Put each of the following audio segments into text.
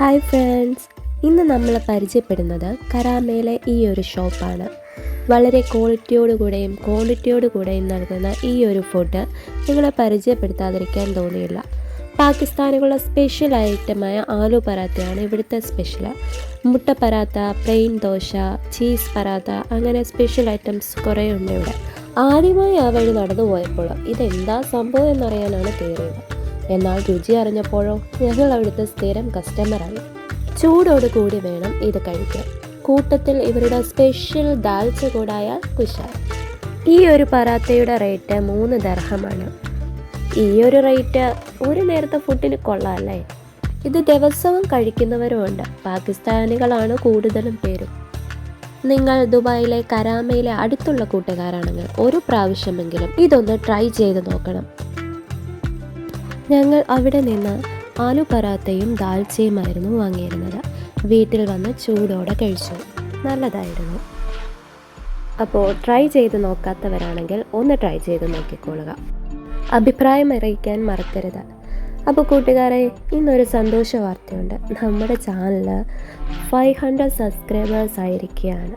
Hi friends ഇന്ന് നമ്മൾ പരിചയപ്പെടുന്നത് കരാമയിലെ ഈ ഒരു ഷോപ്പാണ്. വളരെ ക്വാളിറ്റിയോടുകൂടെയും ക്വാണ്ടിറ്റിയോടുകൂടെയും നൽകുന്ന ഈ ഒരു ഫുഡ് നിങ്ങളെ പരിചയപ്പെടുത്താതിരിക്കാൻ തോന്നിയില്ല. പാകിസ്ഥാനികളുടെ സ്പെഷ്യൽ ഐറ്റമായ ആലു പരാത്തയാണ് ഇവിടുത്തെ സ്പെഷ്യൽ മുട്ട പരാത്ത പ്ലെയിൻ ദോശ ചീസ് പരാത്ത അങ്ങനെ സ്പെഷ്യൽ ഐറ്റംസ് കുറേ ഉണ്ട് ഇവിടെ. ആദ്യമായി ആ വഴി നടന്നു പോയപ്പോൾ ഇതെന്താ സംഭവം എന്നറിയാനാണ് കയറിയത്. എന്നാൽ രുചി അറിഞ്ഞപ്പോഴോ ഞങ്ങൾ അവിടുത്തെ സ്ഥിരം കസ്റ്റമറാണ് ചൂടോട് കൂടി വേണം ഇത് കഴിക്കാൻ. കൂട്ടത്തിൽ ഇവരുടെ സ്പെഷ്യൽ ദാൽച്ച കൂടായ കുശാൽ. ഈ ഒരു പറാത്തയുടെ റേറ്റ് മൂന്ന് ദർഹമാണ്. ഈ ഒരു റേറ്റ് ഒരു നേരത്തെ ഫുഡിന് കൊള്ളാമല്ലേ ഇത് ദിവസവും കഴിക്കുന്നവരുമുണ്ട് പാകിസ്ഥാനികളാണ് കൂടുതലും പേരും. നിങ്ങൾ ദുബായിലെ കരാമയിലെ അടുത്തുള്ള കൂട്ടുകാരാണെങ്കിൽ ഒരു പ്രാവശ്യമെങ്കിലും ഇതൊന്ന് ട്രൈ ചെയ്ത് നോക്കണം. ഞങ്ങൾ അവിടെ നിന്ന് ആലു പറാത്തയും ദാൽച്ചയുമായിരുന്നു വാങ്ങിയിരുന്നത്. വീട്ടിൽ വന്ന് ചൂടോടെ കഴിച്ചു. നല്ലതായിരുന്നു. അപ്പോൾ ട്രൈ ചെയ്ത് നോക്കാത്തവരാണെങ്കിൽ ഒന്ന് ട്രൈ ചെയ്ത് നോക്കിക്കൊള്ളുക അഭിപ്രായം അറിയിക്കാൻ മറക്കരുത്. അപ്പോൾ കൂട്ടുകാരെ ഇന്നൊരു സന്തോഷ വാർത്തയുണ്ട്. നമ്മുടെ ചാനൽ ഫൈവ് ഹൺഡ്രഡ് സബ്സ്ക്രൈബേഴ്സ് ആയിരിക്കുകയാണ്.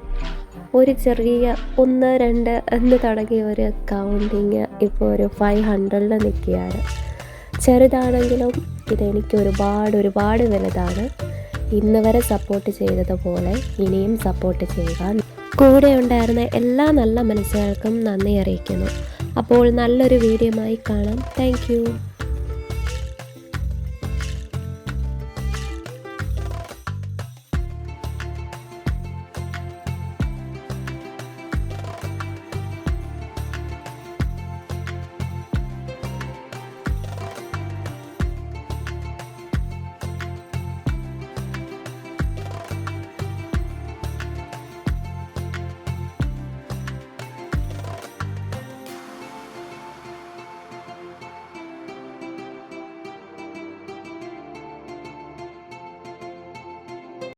ഒരു ചെറിയ ഒന്ന് രണ്ട് എന്ന് തുടങ്ങിയ ഒരു കൗണ്ടിങ് ഇപ്പോൾ ഒരു ഫൈവ് ഹൺഡ്രഡിൽ നിൽക്കുകയാണ്. ചെറുതാണെങ്കിലും ഇതെനിക്ക് ഒരുപാട് ഒരുപാട് വലുതാണ്. ഇന്ന് വരെ സപ്പോർട്ട് ചെയ്തതുപോലെ ഇനിയും സപ്പോർട്ട് ചെയ്യുക. കൂടെ ഉണ്ടായിരുന്ന എല്ലാ നല്ല മനസ്സുകൾക്കും നന്ദി അറിയിക്കുന്നു. അപ്പോൾ നല്ലൊരു വീഡിയോയുമായി കാണാം. താങ്ക്